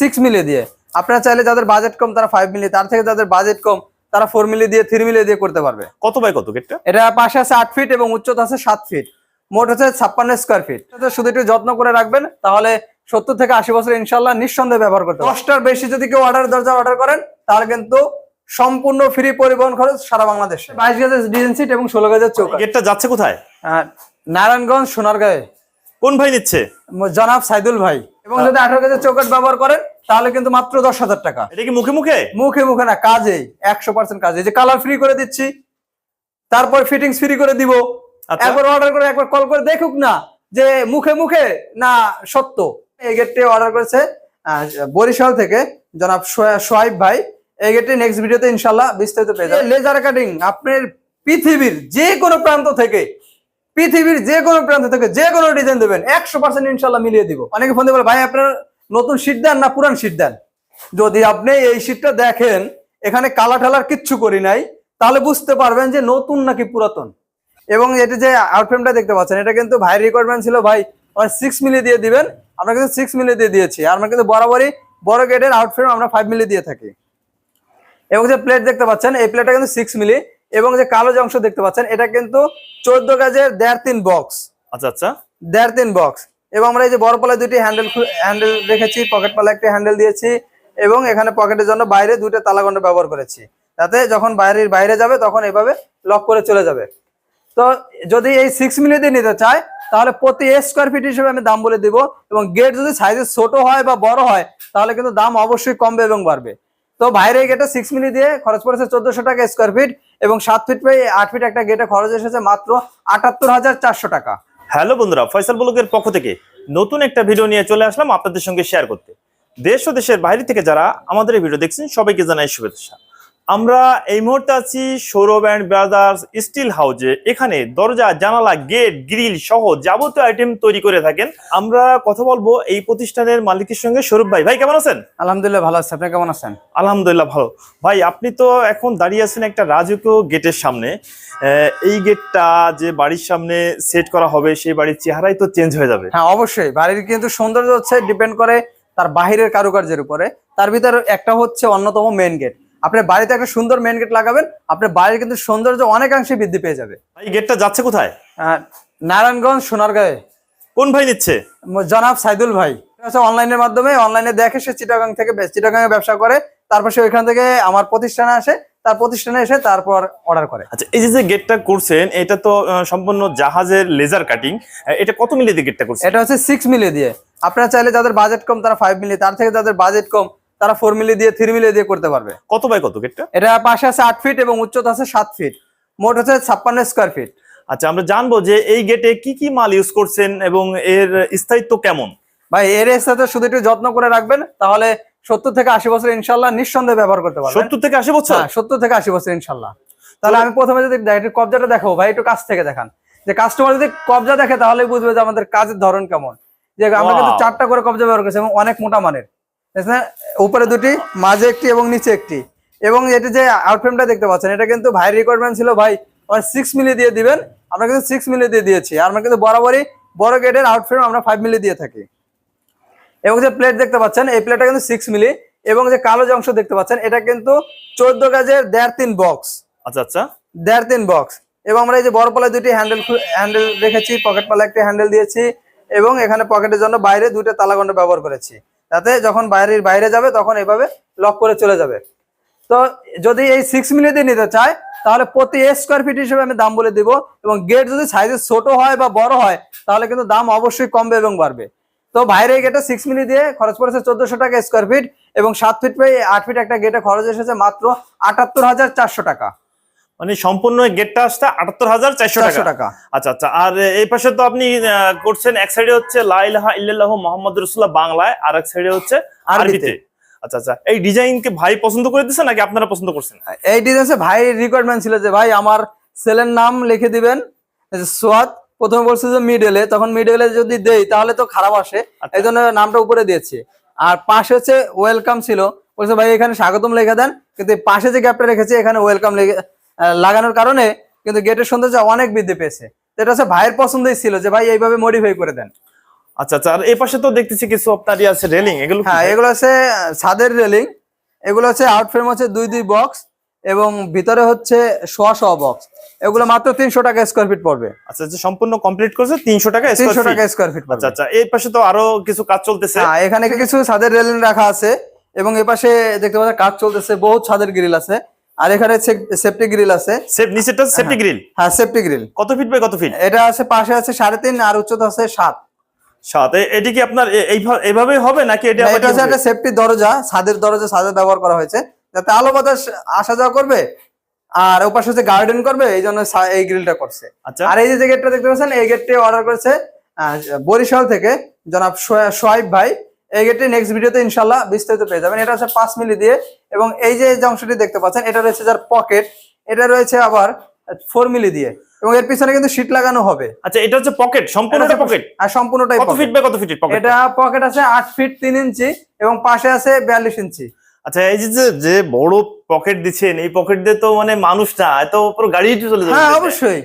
Six মিলিয়ে দিয়ে। আপনারা চাইলে যাদের বাজেট কম তারা ফাইভ মিলিয়ে তার থেকে যাদের বাজেট কম তারা ফোর মিলিয়ে দিয়ে থ্রি মিলিয়ে দিয়ে করতে পারবে। কত বাই কত গেটটা? এটা পাশে আছে আট ফিট এবং উচ্চতা আছে সাত ফিট মোট হচ্ছে ছাপ্পান্ন স্কোয়ার ফিট শুধু একটু যত্ন করে রাখবেন তাহলে সত্তর থেকে আশি বছর ইনশাল্লাহ নিঃসন্দেহে ব্যবহার করতে দশটার বেশি যদি কেউ অর্ডার দরজা অর্ডার করেন তাহলে কিন্তু সম্পূর্ণ ফ্রি পরিবহন খরচ সারা বাংলাদেশে। বাইশ গেজের ডিজাইন সিট এবং ষোলো গেজের চৌকা। গেটটা যাচ্ছে কোথায়? নারায়ণগঞ্জ সোনারগাঁয়ে। কোন ভাই নিচ্ছে? জনাব সাইদুল ভাই। এবং যদি আঠারো গেজের চৌকাট ব্যবহার করেন তাহলে কিন্তু মাত্র দশ হাজার টাকা। এটা কি মুখে মুখে? মুখে মুখে না কাজেই একশো পার্সেন্ট কাজে। যে কালার ফ্রি করে দিচ্ছি তারপর ফিটিংস ফ্রি করে দিব। আচ্ছা। একবার অর্ডার করে একবার কল করে দেখুক না যে মুখে মুখে না সত্য। এই গেটটি অর্ডার করেছে আহ, বরিশাল থেকে জনাব সোহাইব ভাই। এই গেটটি নেক্সট ভিডিওতে ইনশাল্লাহ বিস্তারিত পেয়ে যাবেন। লেজার কাটিং আপনার পৃথিবীর যে কোনো প্রান্ত থেকে পৃথিবীর যে কোনো প্রান্ত থেকে যে কোনো ডিজাইন দেবেন একশো পার্সেন্ট ইনশাল্লাহ মিলিয়ে দিব। অনেকে ফোন দিয়ে বলে ভাই আপনার নতুন শীট দেন না পুরান শীট দেন? যদি আপনি এই শীটটা দেখেন এখানে কালা ঠালার কিচ্ছু করি নাই তাহলে বুঝতে পারবেন যে নতুন নাকি পুরাতন। এবং এটি যে আউটফ্রেমটা দেখতে পাচ্ছেন এটা কিন্তু ভাই রিকোয়ারমেন্ট ছিল ভাই আমার সিক্স মিলিয়ে দিয়ে দিবেন। আমরা কিন্তু সিক্স মিলিয়ে দিয়ে দিয়েছি। আর আমরা কিন্তু বরাবরই বড় গেটের আউটফ্রেম আমরা ফাইভ মিলিয়ে দিয়ে থাকি। এবং যে প্লেট দেখতে পাচ্ছেন এই প্লেটটা কিন্তু সিক্স মিলি এবং যে কালো যে অংশ দেখতে পাচ্ছেন এটা কিন্তু চোদ্দ গাজের দেড় তিন বক্স আচ্ছা আচ্ছা। দেড় তিন বক্স এবং আমরা এই যে বড় পালায় দুটি হ্যান্ডেল হ্যান্ডেল রেখেছি পকেট পালা একটি হ্যান্ডেল দিয়েছি এবং এখানে পকেটের জন্য বাইরে দুটো তালাগন্ড ব্যবহার করেছি। তাতে যখন বাইরের বাইরে যাবে, তখন এভাবে লক করে চলে যাবে। তো যদি এই সিক্স মিলি দিয়ে নিতে চায়, তাহলে প্রতি স্কোয়ার ফিট হিসেবে আমি দাম বলে দিব এবং গেট যদি সাইজে ছোট হয় বা বড় হয়, তাহলে কিন্তু দাম অবশ্যই কমবে এবং বাড়বে। তো বাইরে গেটে সিক্স মিলি দিয়ে খরচ পড়েছে চোদ্দশো টাকা স্কোয়ার ফিট এবং সাত ফিট পেয়ে আট ফিট একটা গেটে খরচ এসেছে মাত্র আটাত্তর হাজার চারশো টাকা। হ্যালো বন্ধুরা, ফয়সাল বলকের পক্ষ থেকে নতুন একটা ভিডিও নিয়ে চলে আসলাম আপনাদের সঙ্গে শেয়ার করতে। দেশ ও দেশের বাইরে থেকে যারা আমাদের এই ভিডিও দেখছেন, সবাইকে জানাই শুভেচ্ছা। আমরা এই মুহূর্তে আছি সৌরভ অ্যান্ড ব্রাদার্স স্টিল হাউজে। এখানে দরজা জানালা গেট গ্রিল সহ যাবতীয় আইটেম তৈরি করে থাকেন। আমরা কথা বলব এই প্রতিষ্ঠানের মালিকের সঙ্গে। সৌরভ ভাই ভাই কেমন আছেন? আলহামদুলিল্লাহ ভালো আছে। আপনি কেমন আছেন? আলহামদুলিল্লাহ ভালো। ভাই আপনি তো এখন দাঁড়িয়ে আছেন একটা রাজকীয় গেটের সামনে। আহ, এই গেটটা যে বাড়ির সামনে সেট করা হবে সেই বাড়ির চেহারাই তো চেঞ্জ হয়ে যাবে। হ্যাঁ অবশ্যই। বাড়ির কিন্তু সৌন্দর্য হচ্ছে ডিপেন্ড করে তার বাহিরের কারুকার্যের উপরে। তার ভিতরে একটা হচ্ছে অন্যতম মেন গেট আপনি বাড়িতে একটা সুন্দর মেন গেট লাগাবেন আপনার বাড়ির কিন্তু সৌন্দর্য অনেকাংশে বৃদ্ধি পেয়ে যাবে। এই গেটটা যাচ্ছে কোথায়? নারায়ণগঞ্জ সোনারগাঁয়ে। কোন ভাই নিচ্ছে? জনাব সাইদুল ভাই। অনলাইনের মাধ্যমে অনলাইনে দেখে সে চিটাগাং থেকে চিটাগাংয়ে ব্যবসা করে তারপর সে ওইখান থেকে আমার প্রতিষ্ঠানে আসে তার প্রতিষ্ঠানে এসে তারপর অর্ডার করে। আচ্ছা এই যে গেটটা করছেন এটা তো সম্পূর্ণ জাহাজের লেজার কাটিং এটা কত মিলি দিয়ে গেটটা করছেন? এটা হচ্ছে সিক্স মিলিয়ে দিয়ে। আপনারা চাইলে যাদের বাজেট কম তারা ফাইভ মিলিয়ে তার থেকে যাদের বাজেট কম তারা ফোর মিলি দিয়ে থ্রি মিলিয়ে দিয়ে করতে পারবে। কত বাই কত গেটটা? এটা পাশে আছে আট ফিট এবং উচ্চতা আছে সাত ফিট মোট হচ্ছে ছাপ্পান্ন স্কোয়ার ফিট আচ্ছা আমরা জানব যে এই গেটে কি কি মাল ইউজ করছেন এবং এর স্থায়িত্ব কেমন? ভাই এর সাথে শুধু একটু যত্ন করে রাখবেন তাহলে সত্তর থেকে আশি বছর ইনশাল্লাহ নিঃসন্দেহে ব্যবহার করতে পারবেন। সত্তর থেকে আশি বছর? হ্যাঁ সত্তর থেকে আশি বছর ইনশাল্লাহ। তাহলে আমি প্রথমে যদি কবজাটা দেখো ভাই একটু কাছ থেকে দেখান। যে কাস্টমার যদি কবজা দেখে তাহলে বুঝবে যে আমাদের কাজের ধরন কেমন। যে আমরা কিন্তু চারটা করে কবজা ব্যবহার করছি এবং অনেক মোটা মানের? উপরে দুটি মাঝে একটি এবং নিচে একটি। এবং এটি যে আউটফ্রেমটা দেখতে পাচ্ছেন এটা কিন্তু ভাই রিকোয়ারমেন্ট ছিল ভাই আমার সিক্স মিলি দিয়ে দিবেন। আমরা কিন্তু সিক্স মিলি দিয়ে দিয়েছি। আমরা কিন্তু বরাবরই বড় গেটের আউটফ্রেম আমরা ফাইভ মিলি দিয়ে থাকি। এবং যে প্লেট দেখতে পাচ্ছেন এই প্লেটটা কিন্তু সিক্স মিলি এবং যে কালো যে অংশ দেখতে পাচ্ছেন এটা কিন্তু চোদ্দ গাজের দেড় তিন বক্স আচ্ছা আচ্ছা। দেড় তিন বক্স এবং আমরা এই যে বড় পালায় দুটি হ্যান্ডেল হ্যান্ডেল রেখেছি পকেট পালা একটি হ্যান্ডেল দিয়েছি। এবং এখানে পকেটের জন্য বাইরে দুটো তালাগন্ড ব্যবহার করেছি। যাতে যখন বাইরের বাইরে যাবে, তখন এভাবে লক করে চলে যাবে। তো যদি এই সিক্স মিলি দিয়ে নিতে চায়, তাহলে প্রতি স্কোয়ার ফিট হিসেবে আমি দাম বলে দিব এবং গেট যদি সাইজে ছোট হয় বা বড় হয়, তাহলে কিন্তু দাম অবশ্যই কমবে এবং বাড়বে। তো বাইরে গেটে সিক্স মিলি দিয়ে খরচ পড়েছে চোদ্দশো টাকা স্কোয়ার ফিট এবং সাত ফিট পেয়ে আট ফিট একটা গেটে খরচ এসেছে মাত্র আটাত্তর হাজার চারশো টাকা। মানে সম্পূর্ণ গেটটা আসতে আটাত্তর হাজার চারশো টাকা। আচ্ছা আচ্ছা আর এই পাশে তো আপনি করছেন এক সাইডে হচ্ছে লাইলাহা ইল্লাল্লাহু মোহাম্মদ রসুল্লাহ বাংলায় আর এক সাইডে হচ্ছে আরবিতে। আচ্ছা আচ্ছা এই ডিজাইনকে ভাই পছন্দ করে নাকি আপনারা পছন্দ করছেন? এই ভাই রিকোয়ারমেন্ট ছিল যে ভাই আমার ছেলের নাম লিখে দিবেন সোয়াদ প্রথমে বলছে যে মিডলে তখন মিডলে যদি দেই তাহলে তো খারাপ আসে। আচ্ছা। এই জন্য নামটা উপরে দিয়েছি। আর পাশে হচ্ছে ওয়েলকাম ছিল। বলছে ভাই এখানে স্বাগতম লিখে দেন। কিন্তু পাশে যে গ্যাপটা রেখেছি এখানে ওয়েলকাম লাগানোর কারণে কিন্তু গেটের সৌন্দর্য অনেক বৃদ্ধি পেয়েছে। এটা হচ্ছে ভাইয়ের পছন্দই ছিল যে ভাই এইভাবে মডিফাই করে দেন। আচ্ছা আচ্ছা আর এই পাশে তো দেখতেছি কিছু আপনার ইয়ে আছে রেলিং এগুলো হ্যাঁ এগুলো আহ, ছাদের রেলিং এগুলো হচ্ছে আউট ফ্রেম হচ্ছে দুই দুই বক্স এবং ভিতরে হচ্ছে শোয়া শোয়া বক্স এগুলো মাত্র তিনশো টাকা স্কোয়ার ফিট পড়বে। আচ্ছা যে সম্পূর্ণ কমপ্লিট করছে তিনশো টাকা তিনশো টাকা স্কোয়ার ফিট আচ্ছা আচ্ছা এই পাশে তো আরও কিছু কাজ চলতেছে। হ্যাঁ এখানে কিছু ছাদের রেলিং রাখা আছে এবং এ পাশে দেখতে পাচ্ছেন কাজ চলতেছে বহুত ছাদের গ্রিল আছে। আর এখানে সেফটি গ্রিল আছে। সেফ নিচেরটা সেফটি গ্রিল হ্যাঁ সেফটি গ্রিল কত ফিট বাই কত ফিট এটা আছে পাশে আছে সাড়ে তিন আর উচ্চতা আছে সাত। এ- এটি কি আপনার এইভাবে হবে নাকি এটা এটা হচ্ছে একটা সেফটি দরজা ছাদের দরজা ছাদে ব্যবহার করা হয়েছে। যাতে আলো বাতাস আসা যাওয়া করবে আর ওপাশে হচ্ছে গার্ডেন করবে এই জন্য এই গ্রিলটা করছে। আচ্ছা। আর এই যে গেটটা দেখতে পাচ্ছেন এই গেটটি অর্ডার করেছে বরিশাল থেকে জনাব সোয়াইব ভাই। এই গেটটি নেক্সট ভিডিওতে ইনশাল্লাহ বিস্তারিত পেয়ে যাবেন। এটা হচ্ছে পাঁচ মিলি দিয়ে এবং এই যে অংশটি দেখতে পাচ্ছেন এটা রয়েছে যার পকেট এটা রয়েছে আবার ফোর মিলি দিয়ে এবং এর পিছনে কিন্তু শীট লাগানো হবে। আচ্ছা এটা হচ্ছে পকেট সম্পূর্ণটা পকেট আর সম্পূর্ণটাই কত ফিট বাই কত ফিট পকেট এটা পকেট আছে আট ফিট তিন ইঞ্চি এবং পাশে আছে বিয়াল্লিশ ইঞ্চি। আচ্ছা এই যে যে- যে বড় পকেট দিচ্ছেন এই পকেট দিয়ে তো মানে মানুষ না এত পুরো গাড়ি চলে যাবে হ্যাঁ অবশ্যই।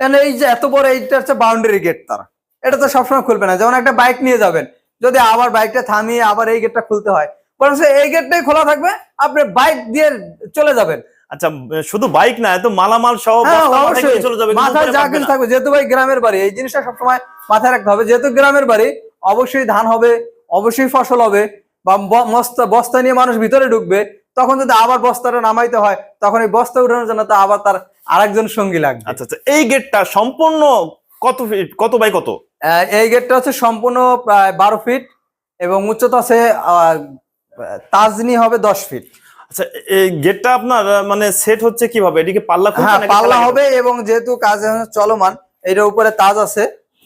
কারণ এই যে এত বড় এইটা হচ্ছে বাউন্ডারি গেট তার। এটা তো সবসময় খুলবে না। যেমন একটা বাইক নিয়ে যাবেন যদি আবার বাইকটা থামিয়ে আবার এই গেটটা খুলতে হয়। বরং এই গেটটাই খোলা থাকবে আপনি বাইক দিয়ে চলে যাবেন। আচ্ছা শুধু বাইক না এত মালামাল সহ হ্যাঁ মাথায় অবশ্যই। চলে যাবে মাথায় যা কিছু থাকবে যেহেতু ভাই গ্রামের বাড়ি এই জিনিসটা সবসময় মাথায় রাখতে হবে। যেহেতু গ্রামের বাড়ি অবশ্যই ধান হবে অবশ্যই ফসল হবে বা বস্তা নিয়ে মানুষ ভিতরে ঢুকবে তখন যদি আবার বস্তাটা নামাইতে হয় তখন এই বস্তা উঠানোর জন্য তো আবার তার আরেকজন সঙ্গী লাগবে। আচ্ছা আচ্ছা এই গেটটা সম্পূর্ণ কত ফিট কত বাই কত? এই গেটটা হচ্ছে সম্পূর্ণ প্রায় বারো ফিট এবং উচ্চতা আছে তাজনি হবে দশ ফিট। আচ্ছা এই গেটটা আপনার মানে সেট হচ্ছে কীভাবে? এদিকে পাল্লা হ্যাঁ পাল্লা হবে এবং যেহেতু কাজ চলমান এটার উপরে তাজ আছে।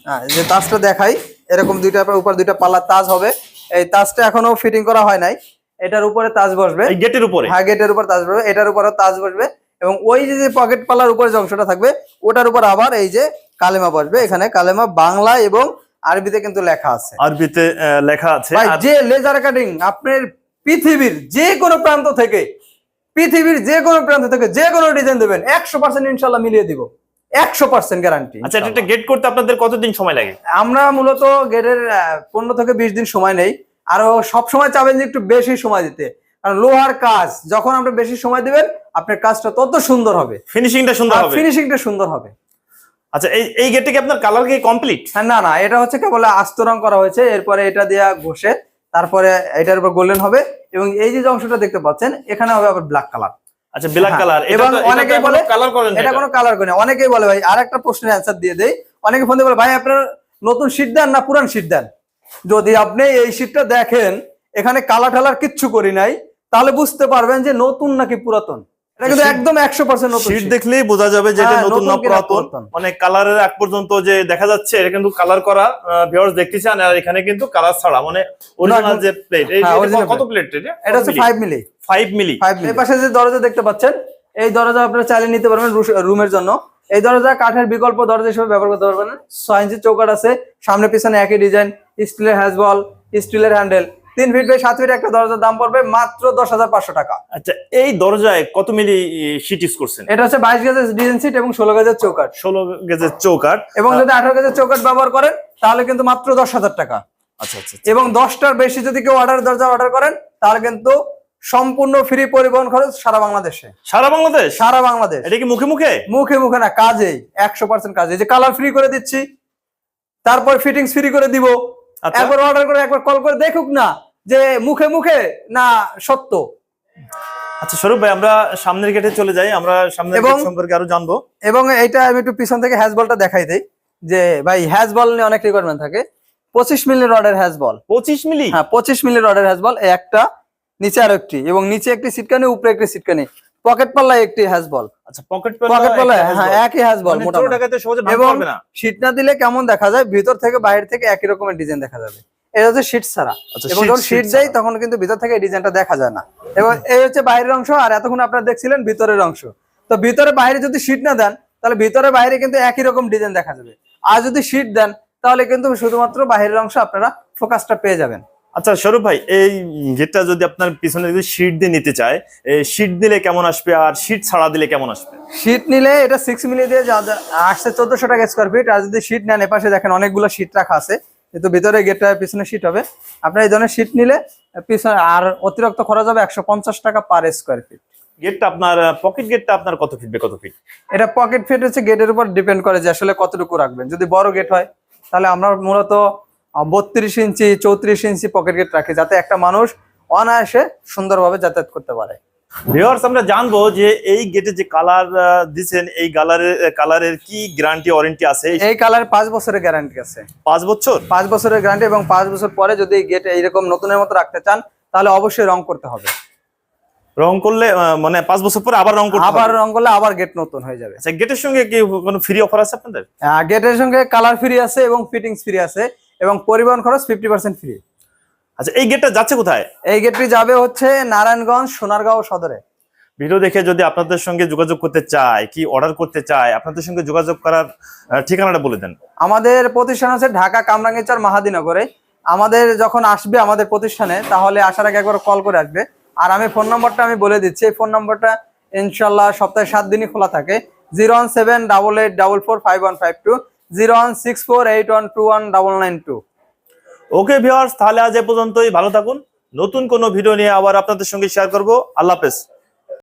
হ্যাঁ, যে তাজটা দেখাই এরকম দুইটা উপর দুইটা পাল্লা তাজ হবে। এই তাজটা এখনও ফিটিং করা হয় নাই। এটার উপরে তাজ বসবে। গেটের উপরে? হ্যাঁ গেটের উপর তাজ বসবে। এটার উপরে তাজ বসবে। এবং ওই যে যে পকেট পালার উপরে যে অংশটা থাকবে ওটার উপর আবার এই যে কালেমা বসবে। এখানে কালেমা বাংলা এবং আরবিতে কিন্তু লেখা আছে। আরবিতে লেখা আছে। ভাই যে লেজার কাটিং আপনার পৃথিবীর যে কোনো প্রান্ত থেকে পৃথিবীর যে কোনো প্রান্ত থেকে যে কোনো ডিজাইন দেবেন একশো পার্সেন্ট ইনশাল্লাহ মিলিয়ে দিব। একশো পার্সেন্ট গ্যারান্টি আচ্ছা এটা গেট করতে আপনাদের কতদিন সময় লাগে? আমরা মূলত গেটের পনেরো থেকে বিশ দিন সময় নেই। আরও সব সময় চাবেন যে একটু বেশি সময় দিতে। কারণ লোহার কাজ যখন আপনি বেশি সময় দিবেন আপনার কাজটা তত সুন্দর হবে। ফিনিশিংটা সুন্দর হবে। ফিনিশিংটা সুন্দর হবে। আচ্ছা এই এই গেটে কি আপনার কালার কি কমপ্লিট হ্যাঁ না না এটা হচ্ছে কেবল আস্ত রং করা হয়েছে। এরপরে এটা দিয়া ঘষে তারপরে এটার উপর গোল্ডেন হবে এবং এই যে অংশটা দেখতে পাচ্ছেন এখানে হবে আবার ব্ল্যাক কালার আচ্ছা ব্ল্যাক কালার এবং অনেকেই বলে কালার করেন এটা কোনো কালার করে না অনেকেই বলে ভাই আর একটা প্রশ্নের অ্যান্সার দিয়ে দেই। অনেকে ফোন দিয়ে বলে ভাই আপনার নতুন শীট দেন না পুরান শীট দেন? যদি আপনি এই শীটটা দেখেন এখানে কালার টালার কিচ্ছু করি নাই তাহলে বুঝতে পারবেন যে নতুন নাকি পুরাতন। এটা কিন্তু একদম নতুন শীট। দেখলেই বোঝা যাবে যে এটা হ্যাঁ, নতুন না পুরাতন। মানে কালারের পর্যন্ত যে দেখা যাচ্ছে এটা কিন্তু কালার করা ভিউয়ার্স দেখতেছেন আর এখানে কিন্তু কালার ছাড়া মানে অরিজিনাল যে প্লেট হ্যাঁ, এটা কত প্লেট এটা এটা হচ্ছে মিলি 5 মিলি ফাইভ মিলি এই পাশে যে দরজা দেখতে পাচ্ছেন এই দরজা আপনারা চালিয়ে নিতে পারবেন রুমের জন্য। এই দরজা কাঠের বিকল্প দরজা হিসেবে ব্যবহার করতে পারবেন ছয় ইঞ্চি চৌকাট আছে সামনে পিছনে একই ডিজাইন স্টিলের হ্যাজবল স্টিলের হ্যান্ডেল তিন ফিট বাই সাত ফিট একটা দরজার দাম পড়বে মাত্র দশ হাজার পাঁচশো টাকা। আচ্ছা এই দরজায় কত মিলি ইউজ করছেন? এটা হচ্ছে বাইশ গেজের ডিজাইন সিট এবং ষোলো গেজের চৌকাট ষোলো গেজের চৌকাট এবং যদি আঠারো গেজের চৌকাট ব্যবহার করেন তাহলে কিন্তু মাত্র দশ হাজার টাকা। আচ্ছা আচ্ছা আচ্ছা। এবং দশটার বেশি যদি কেউ অর্ডার দরজা অর্ডার করেন তাহলে কিন্তু সম্পূর্ণ ফ্রি পরিবহন খরচ সারা বাংলাদেশে। সারা বাংলাদেশ? সারা বাংলাদেশ। এটা কি মুখে মুখে? মুখে মুখে না কাজেই একশো পার্সেন্ট কাজে যে কালার ফ্রি করে দিচ্ছি তারপর ফিটিংস ফ্রি করে দিব। আচ্ছা। একবার অর্ডার করে একবার কল করে দেখুক না যে মুখে মুখে না সত্য। আচ্ছা স্বরূপ ভাই আমরা সামনের গেটে চলে যাই। আমরা সামনের গেট সম্পর্কে আরও জানব। এবং এইটা আমি একটু পিছন থেকে হ্যাজ বলটা দেখাই দেই। যে ভাই হ্যাজ বল নিয়ে অনেক রিকোয়ারমেন্ট থাকে। পঁচিশ মিলির অর্ডার হ্যাজ বল পঁচিশ মিলি? হ্যাঁ পঁচিশ মিলির অর্ডার হ্যাজ বল একটা নিচে আর একটি এবং নিচে একটি সিটকানি উপরে একটি সিটকানি পকেট পাল্লায় একটি হ্যাজ বল আচ্ছা পকেট পকেট পাল্লায় হ্যাঁ একই হ্যাজ বল মোটামুটি। এবং শীট না। দিলে কেমন দেখা যায় ভিতর থেকে বাইরে থেকে একই রকমের ডিজাইন দেখা যাবে। এটা হচ্ছে শীট ছাড়া। আচ্ছা, এবং যখন শীট sheet দেয় তখন কিন্তু ভিতর থেকে ডিজাইনটা দেখা যায় না। এবং এই হচ্ছে বাইরের অংশ আর এতক্ষণ আপনারা দেখছিলেন ভিতরের অংশ। তো ভিতরে বাইরে যদি শীট না দেন তাহলে ভিতরে বাইরে কিন্তু একই রকম ডিজাইন দেখা যাবে। আর যদি শীট দেন তাহলে কিন্তু শুধুমাত্র বাইরের অংশ আপনারা ফোকাসটা পেয়ে যাবেন। আচ্ছা স্বরূপ ভাই এই গেটটা যদি আপনার পিছনে যদি শীট দিয়ে নিতে চায় শীট দিলে কেমন আসবে? আর শীট ছাড়া দিলে কেমন আসবে? শীট নিলে এটা সিক্স মিলি দিয়ে আসছে চোদ্দশো টাকা স্কোয়ার ফিট আর যদি শীট নেন এপাশে দেখেন অনেকগুলো শীট রাখা আছে। কিন্তু ভিতরে গেটটা পিছনে সিট হবে। আপনার এই ধরনের সিট নিলে পিছনে আর অতিরিক্ত খরচ হবে একশো পঞ্চাশ টাকা পার স্কোয়ার ফিট গেটটা আপনার পকেট গেটটা আপনার কত ফিট কত ফিট এটা পকেট ফিট হচ্ছে গেটের উপর ডিপেন্ড করে যে আসলে কতটুকু রাখবেন। যদি বড় গেট হয় তাহলে আমরা মূলত বত্রিশ ইঞ্চি চৌত্রিশ ইঞ্চি পকেট গেট রাখি যাতে একটা মানুষ অনায়াসে সুন্দরভাবে যাতায়াত করতে পারে। ভিউয়ার্স আমরা জানব যে এই গেটে যে কালার দিছেন এই কালারের কালারের কি গ্যারান্টি ওয়ারেন্টি আছে? এই কালার পাঁচ বছরের গ্যারান্টি আছে। পাঁচ বছর? পাঁচ বছরের গ্যারান্টি এবং পাঁচ বছর পরে যদি এই গেট এইরকম নতুনের মতো রাখতে চান তাহলে অবশ্যই রং করতে হবে। রং করলে মানে পাঁচ বছর পরে আবার রং করতে আবার রং করলে আবার গেট নতুন হয়ে যাবে। আচ্ছা গেটের সঙ্গে কি কোনো ফ্রি অফার আছে আপনাদের? গেটের সঙ্গে কালার ফ্রি আছে এবং ফিটিংস ফ্রি আছে এবং পরিবহন খরচ ফিফটি পার্সেন্ট ফ্রি আচ্ছা এই গেটটা যাচ্ছে কোথায়? এই গেটটি যাবে হচ্ছে নারায়ণগঞ্জ সোনারগাঁও সদরে। ভিডিও দেখে যদি আপনাদের সঙ্গে যোগাযোগ করতে চায় কি অর্ডার করতে চায় আপনাদের সঙ্গে যোগাযোগ করার ঠিকানাটা বলে দেন। আমাদের প্রতিষ্ঠান আছে ঢাকা কামরাঙ্গীরচর মাহাদিনগরে। আমাদের যখন আসবে আমাদের প্রতিষ্ঠানে তাহলে আসার আগে একবার কল করে আসবে। আর আমি ফোন নম্বরটা আমি বলে দিচ্ছি এই ফোন নম্বরটা ইনশাল্লাহ সপ্তাহে সাত দিনই খোলা থাকে। Zero one seven double eight double four five one five two zero one six four eight one two one double nine two okay viewers তাহলে আজ এ পর্যন্তই। ভালো থাকুন। নতুন কোনো ভিডিও নিয়ে আবার আপনাদের সঙ্গে শেয়ার করব। আল্লাহ হাফেজ।